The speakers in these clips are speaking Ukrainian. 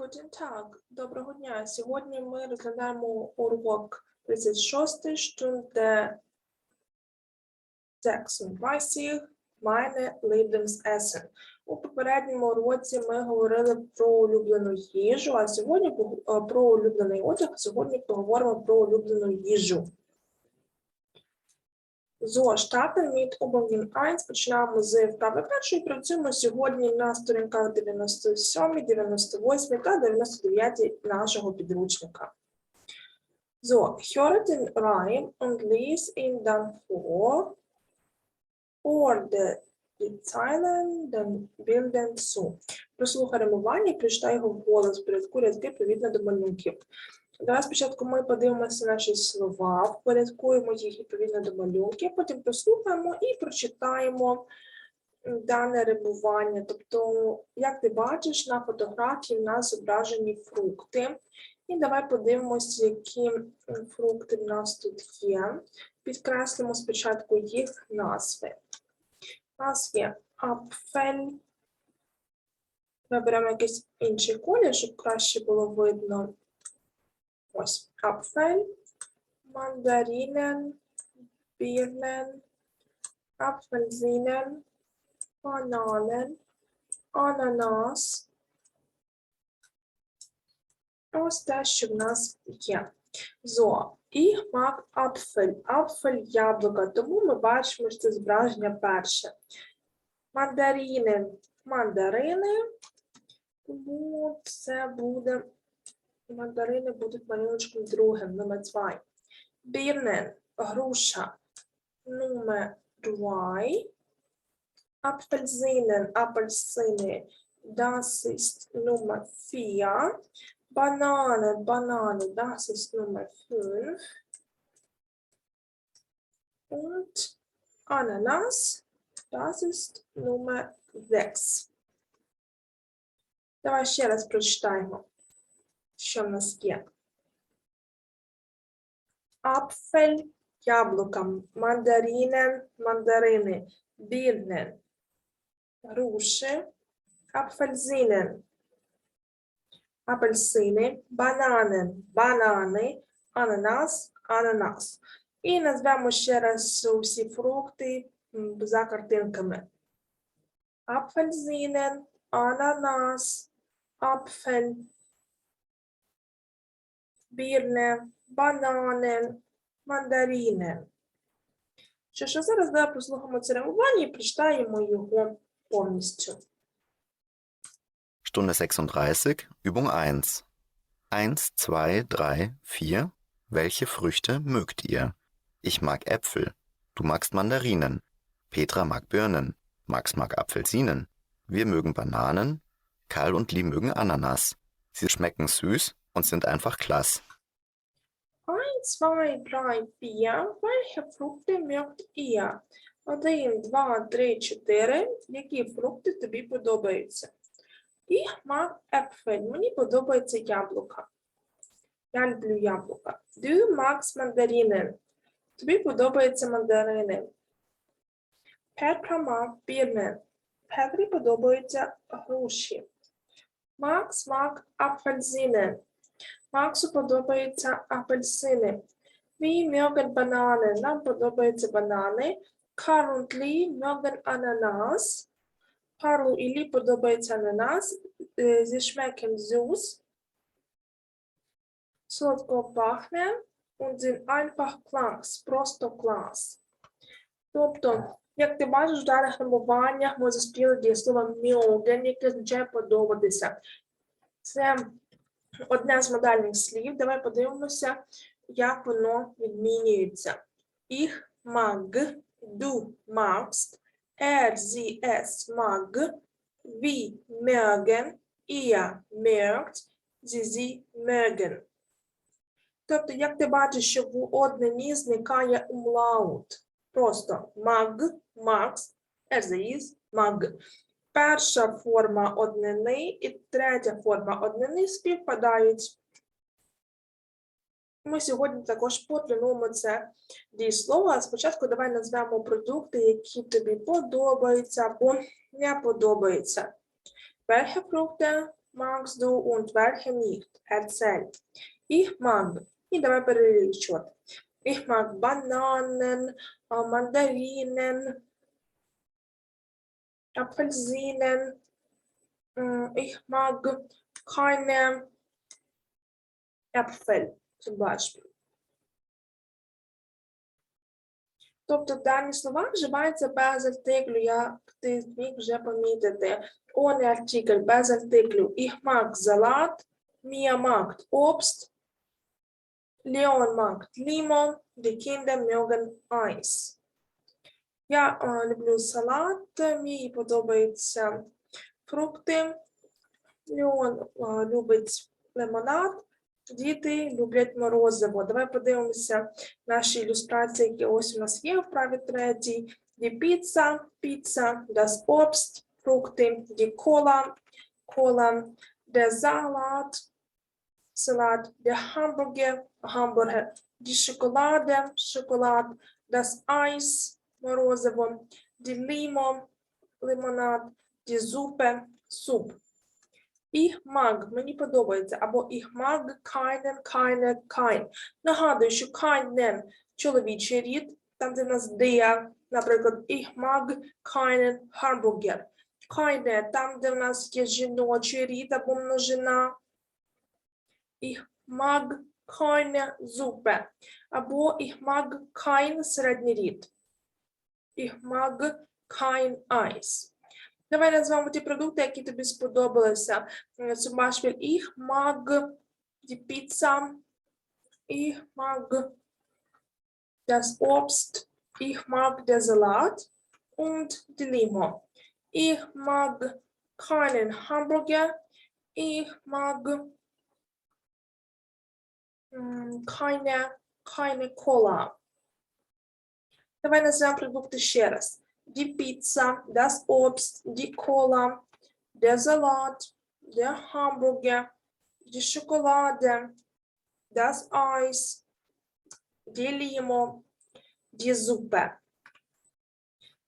Guten Tag, доброго дня. Сьогодні ми розглядаємо урок 36 Stunde 36 Meine Lieblingsessen. У попередньому уроці ми говорили про улюблену їжу, а сьогодні е, про улюблений одяг, сьогодні поговоримо про улюблену їжу. So, starten mit Übungen 1. Починаємо з вправи першої. Працюємо сьогодні на сторінках 97, 98 та 99 нашого підручника. So, höre den Reim und lies ihn dann vor. Oder die Zeilen dann bilden прочитай його вголос, порядку рядки відповідно до малюнків. Давай спочатку ми подивимося наші слова, впорядкуємо їх відповідно до малюнків, потім прослухаємо і прочитаємо дане римування. Тобто, як ти бачиш, на фотографії в нас зображені фрукти. І давай подивимося, які фрукти в нас тут є. Підкреслимо спочатку їх назви. У нас є апфель. Ми беремо якийсь інший колір, щоб краще було видно. Ось Apfel, Mandarinen, Birnen, Apfelsinen, Bananen, Ananas. Ось те, що в нас є. So, ich mag Apfel. Apfel – яблука, тому ми бачимо, що це зображення перше. Мандарини – мандарини, тому це буде Мандарини будуть малюночком другим, номер 2. Бірнен, груша, номер 2. Апельсинен, апельсини, das ist Nummer 4. Bananen, Banane, das ist Nummer 5. Und Ananas, das ist Nummer 6. Давай ще раз прочитаємо що в нас є? Апфель – яблука, мандаринен – мандарини, бірнен – груші, апфельзинен – апельсини, бананен – банани, ананас – ананас. І назвемо ще раз усі фрукти за картинками. Апфельзинен, ананас, апфель, бірне, банане, мандаріне. Що ж, а зараз давай послухаємо це римування і прочитаємо його повністю. Stunde 36, Übung 1. 1, 2, 3, 4. Welche Früchte mögt ihr? Ich mag Äpfel. Du magst Mandarinen. Petra mag Birnen. Max mag Apfelsinen. Wir mögen Bananen. Karl und Lee mögen Ananas. Sie schmecken süß und sind einfach klasse. 1, 2, 3, 4. Welche Frukte mögt ihr? 1, 2, 3, 4. Які фрукти тобі подобаються? Ich mag Äpfel. Мені подобається яблука. Я люблю яблука. Du magst Mandarinen. Тобі подобаються мандарини. Petra mag Birnen. Петрі подобаються груші. Max mag Apfelsinen. Максу подобаються апельсини. Wir mögen Bananen. Нам подобаються банани. Карл und Lee mögen Ananas. Карлу і Лі подобається ананас. Е, Sie schmecken süß. Солодко пахне. Und sind einfach klasse. Просто клас. Тобто, як ти бачиш, в даних римуваннях ми зустріли дієслово mögen, яке означає подобатися. Це одне з модальних слів. Давай подивимося, як воно відмінюється. Ich mag, du magst, er, sie, es mag, wir mögen, ihr mögt, sie, sie mögen. Тобто, як ти бачиш, що в однині зникає умлаут. Просто er, sie, is, mag. Перша форма однини і третя форма однини співпадають. Ми сьогодні також потренуємо це дієслово. А спочатку давай назвемо продукти, які тобі подобаються або не подобаються. Welche Frukte magst du und welche nicht? Erzähl. Ich mag. І давай перелічувати. Ich mag Bananen, Mandarinen, Apfelsinen. М, Ich mag keine Äpfel, zum Beispiel. Тобто дані слова вживаються без артиклю, як ти зміг вже помітити. Ohne артикль, без артиклю. Ich mag Salat, Mia mag Obst, Leon mag Limo, die Kinder mögen Eis. Я е, люблю салат, мені подобаються фрукти. Леон е, любить лимонад, діти люблять морозиво. Давай подивимося наші ілюстрації, які ось у нас є в праві третій. Die Pizza, Pizza, das Obst, Фрукти, die Cola, Cola, der Salat, Salat, der Hamburger, Hamburger, die Schokolade, Schokolad, das Eis, Морозиво, Limo, Лимонад, Suppe, суп. Mag, мені подобається, або mag keinen, keine, kein. Нагадую, що keinen – чоловічий рід, там, де в нас der, наприклад, mag keinen Hamburger. Keine, там, де в нас є жіночий рід або множина. Ich mag keine Suppe. Або mag kein середній рід. Ich mag kein Eis. Давай назвемо ті продукти, які тобі сподобалися. Е, Zum Beispiel, ich mag die Pizza. Ich mag das Obst. Ich mag den Salat und die Limo. Ich mag keinen Hamburger. Ich mag м, keine, keine Cola. Давай назовем продукты ще раз. Die Pizza, das Obst, die Cola, der Salat, der Hamburger, die Schokolade, das Eis, die Limo, die Suppe.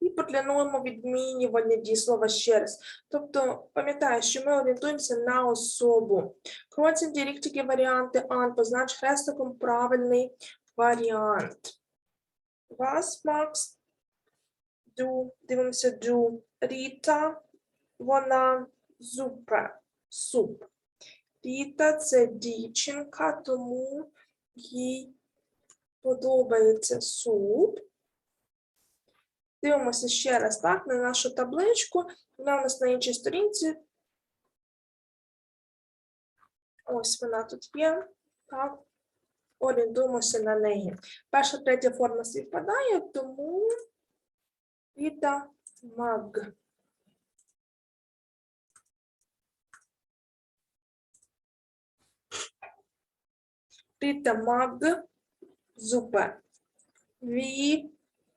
І подлянуємо відмінювання дієслова ще раз. Тобто, пам'ятай, що ми орієнтуємося на особу. Кроцін ті ріктики варіанти ан, познач хрестиком правильний варіант. Was magst du? Дивимося du. Ріта, вона зупа, суп. Ріта це дівчинка, тому їй подобається суп. Дивимося ще раз так на нашу табличку. Вона у нас на іншій сторінці. Ось вона тут є. Так. Орієнтуємося на неї. Перша, третя форма співпадає, тому Ріта Маг. Ріта Маг Зупе. Ві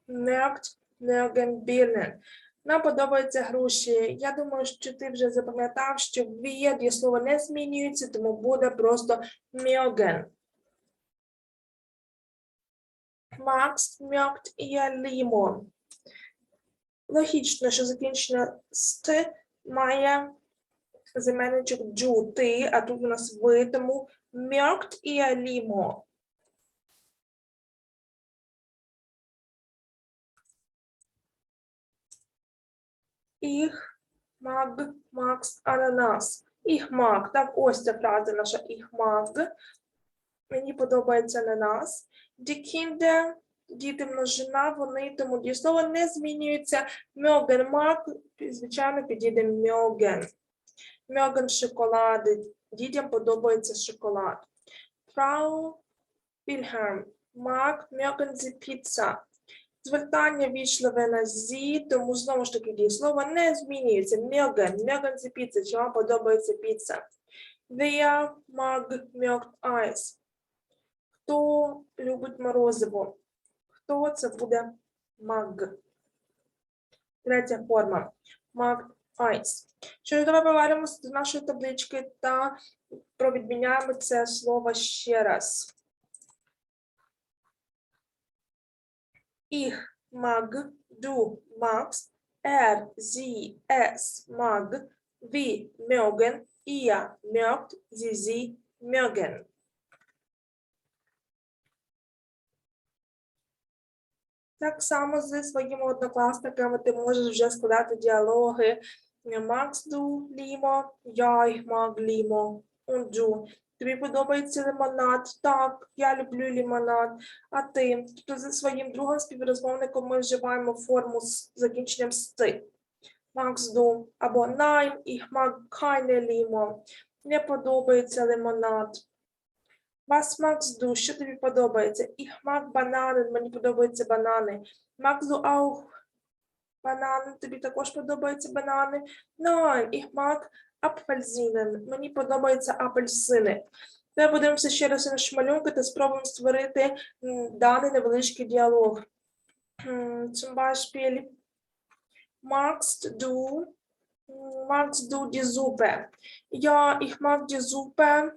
Меркт Нергенбірнен. Нам подобаються груші. Я думаю, що ти вже запам'ятав, що віє слово не змінюється, тому буде просто мьоген. Макс мьокт і лімо. Логічно, що закінчення з «т» має заменничок джу ти, а тут у нас ви, тому мьокт і лімо. Їх маг, Макс, ананас. Їх маг. Так, ось ця фраза наша їх маг. Мені подобається ананас. Kinder, діти множина, вони тому дієслово не змінюється. Мьоген мак, звичайно, підійде мьоген. Мьоген шоколади. Дітям подобається шоколад. Фрау Вільгельм. Мак мьоген зі піца. Звертання вічливе на зі, тому знову ж таки дієслово не змінюється. Мьоген, мьоген зі піца. Чи вам подобається піца? Wer mag mögt Eis? Хто любить морозиво? Хто це буде? Маг? Третя форма. Маг айс. Що давай повернемося до нашої таблички та провідміняємо це слово ще раз. Ich mag, du magst, er, sie, es mag, wir mögen, ihr mögt sie sie mögen. Так само зі своїми однокласниками ти можеш вже складати діалоги. Limo? Ja, ich mag Limo. Und du? Тобі подобається лимонад? Так, я люблю лимонад. А ти? Тобто зі своїм другом співрозмовником ми вживаємо форму з закінченням з ти. Magst du? Або Nein, ich mag keine Limo. Не подобається лимонад. Was magst du? Що тобі подобається? Ich mag Bananen. Мені подобаються банани. Magst du auch банани? Тобі також подобаються банани? Nein, ich mag Apfelsinen. Мені подобаються апельсини. Давай подивимося ще раз на шмалюнки та спробуємо створити даний невеличкий діалог. Zum Beispiel, magst du, magst du die Suppe? Ja, ich mag die Suppe,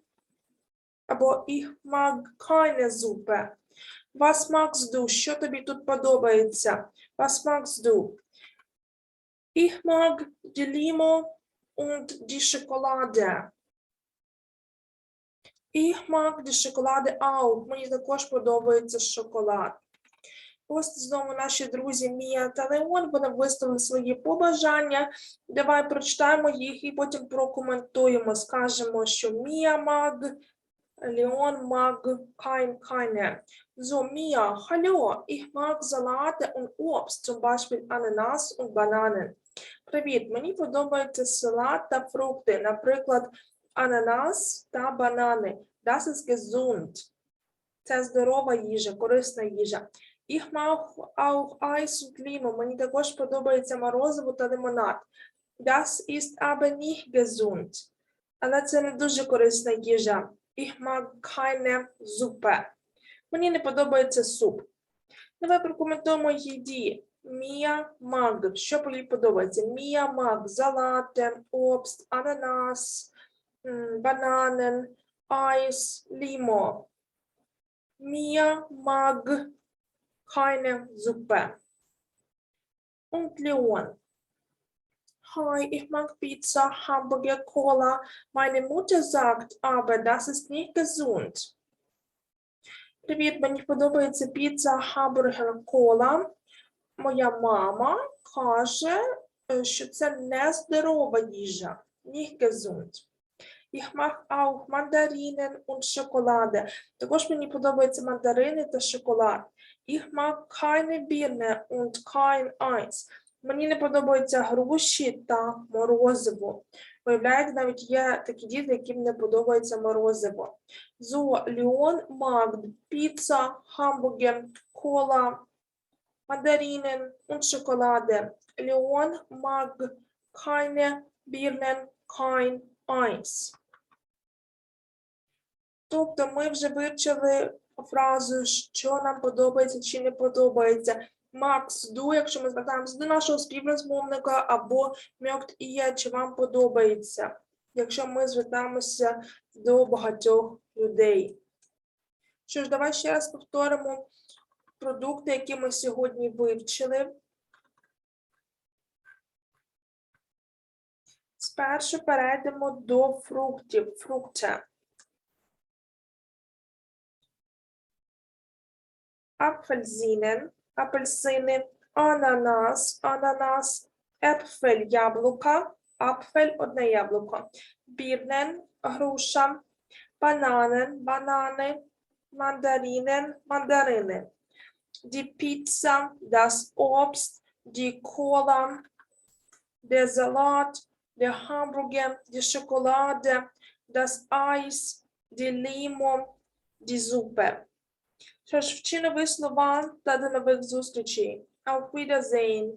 або ich mag keine Suppe. Was magst du? Що тобі тут подобається? Was magst du? Ich mag die Limo und die Schokolade. Ich mag die Schokolade auch. Мені також подобається шоколад. Ось знову наші друзі Мія та Леон. Вони виставили свої побажання. Давай прочитаємо їх і потім прокоментуємо. Скажемо, що Мія маг, Leon mag kein keine. So, Mia, hallo, ich mag Salate und Obst, zum Beispiel Ananas und Bananen. Привіт, мені подобається салат та фрукти, наприклад, ананас та банани. Das ist gesund. Це здорова їжа, корисна їжа. Ich mag auch Eis und Limo. Мені також подобається морозиво та лимонад. Das ist aber nicht gesund. Але це не дуже корисна їжа. Ich mag keine Suppe. Мені не подобається суп. Давай прокоментуємо її дії. Мія маг. Що їй подобається? Мія маг. Залате, обст, ананас, бананен, айс, лімо. Мія маг. Keine Suppe. Und Leon. Hi, ich mag Pizza, Hamburger, Cola. Meine Mutter sagt, aber das ist nicht gesund. Привіт, мені подобається піца, хамбургер, кола. Моя мама каже, е, що це нездорова їжа. Nicht gesund. Ich mag auch Mandarinen und Schokolade. Також мені подобаються мандарини та шоколад. Ich mag keine Birne und kein Eis. Мені не подобаються груші та морозиво. Виявляєте, навіть є такі діти, яким не подобається морозиво. Leon mag Pizza, Hamburger, Cola, Mandarinen und Schokolade. Leon mag keine Birnen, kein Eis. Тобто ми вже вивчили фразу, що нам подобається чи не подобається. Макс, ду, якщо ми звертаємося до нашого співрозмовника, або мьокт є, чи вам подобається, якщо ми звертаємося до багатьох людей. Що ж, давай ще раз повторимо продукти, які ми сьогодні вивчили. Спершу перейдемо до фруктів. Фрукти. Апфельзинен, апельсини, ананас, ананас, епфель, яблука, апфель, одне яблуко, бірнен, груша, бананен, банани, мандаринен, мандарини. Die Pizza, das Obst, die Cola, der Salat, der Hamburger, die Schokolade, das Eis, die Limo, die Suppe. Що ж, вчи нових слова та до нових зустрічей. Auf Wiedersehen.